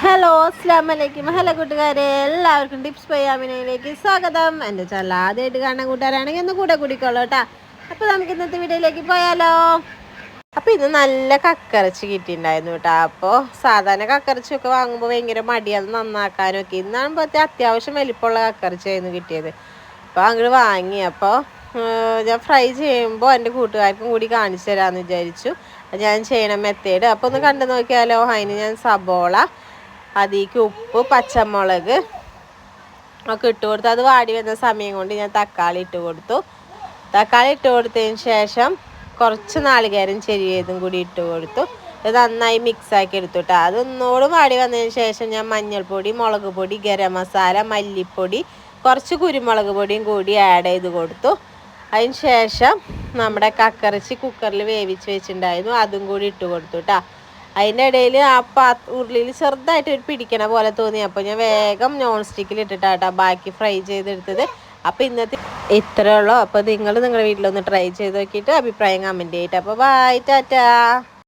Hello അസ്ലാം വലൈക്കും hello കൂട്ടുകാരെ. എല്ലാവർക്കും ടിപ്സ് പയ്യാമിനയിലേക്ക് സ്വാഗതം. എന്റെ ചല്ല ആദ്യമായിട്ട് കാണാൻ കൂട്ടുകാരാണെങ്കിൽ ഒന്ന് കൂടെ കൂടിക്കോളൂ കേട്ടാ. അപ്പോൾ നമുക്ക് ഇന്നത്തെ വീഡിയോയിലേക്ക് പോയാലോ? അപ്പോൾ ഇന്ന് നല്ല കക്കറച്ചി കിട്ടിയിട്ടുണ്ടായിരുന്നു കേട്ടോ. അപ്പോൾ സാധാരണ കക്കറച്ചിയൊക്കെ വാങ്ങുമ്പോൾ ഭയങ്കര മടിയാണ് നന്നാക്കാനൊക്കെ ഇന്നാകുമ്പോൾ അത്യാവശ്യം വലിപ്പമുള്ള കക്കറച്ചിയായിരുന്നു കിട്ടിയത്. അപ്പോൾ അങ്ങോട്ട് വാങ്ങി. അപ്പോൾ ഞാൻ ഫ്രൈ ചെയ്യുമ്പോൾ എന്റെ കൂട്ടുകാർക്കും കൂടി കാണിച്ചു തരാമെന്ന് വിചാരിച്ചു. ഞാൻ ചെയ്യണം മെത്തേഡ് അപ്പോൾ ഒന്ന് കണ്ടു നോക്കിയാലോ? അതിന് ഞാൻ സബോള അതിലേക്ക് ഉപ്പ് പച്ചമുളക് ഒക്കെ ഇട്ട് കൊടുത്തു. അത് വാടി വന്ന സമയം കൊണ്ട് ഞാൻ തക്കാളി ഇട്ട് കൊടുത്തു. തക്കാളി ഇട്ട് കൊടുത്തതിന് ശേഷം കുറച്ച് നാളികേരം ചെരിയതും കൂടി ഇട്ട് കൊടുത്തു. ഇത് നന്നായി മിക്സ് ആക്കി എടുത്തു കേട്ടോ അതൊന്നോടും വാടി വന്നതിന് ശേഷം ഞാൻ മഞ്ഞൾപ്പൊടി മുളക് പൊടി ഗരം മസാല മല്ലിപ്പൊടി കുറച്ച് കുരുമുളക് പൊടിയും കൂടി ആഡ് ചെയ്ത് കൊടുത്തു. അതിന് ശേഷം നമ്മുടെ കക്കറച്ചി കുക്കറിൽ വേവിച്ച് വെച്ചിട്ടുണ്ടായിരുന്നു. അതും കൂടി ഇട്ട് കൊടുത്തു കേട്ടോ അതിന്റെ ഇടയിൽ ആ പാ ഉരുളിയിൽ ചെറുതായിട്ട് ഒരു പിടിക്കണ പോലെ തോന്നി. അപ്പോൾ ഞാൻ വേഗം നോൺ സ്റ്റിക്കിൽ ഇട്ടിട്ടാട്ടോ ബാക്കി ഫ്രൈ ചെയ്തെടുത്തത്. അപ്പോൾ ഇന്നത്തെ ഇത്രയേ ഉള്ളൂ. അപ്പോൾ നിങ്ങൾ നിങ്ങളുടെ വീട്ടിലൊന്ന് ട്രൈ ചെയ്ത് നോക്കിയിട്ട് അഭിപ്രായം കമന്റ് ചെയ്തിട്ട് അപ്പോൾ ബൈ ടാറ്റാ.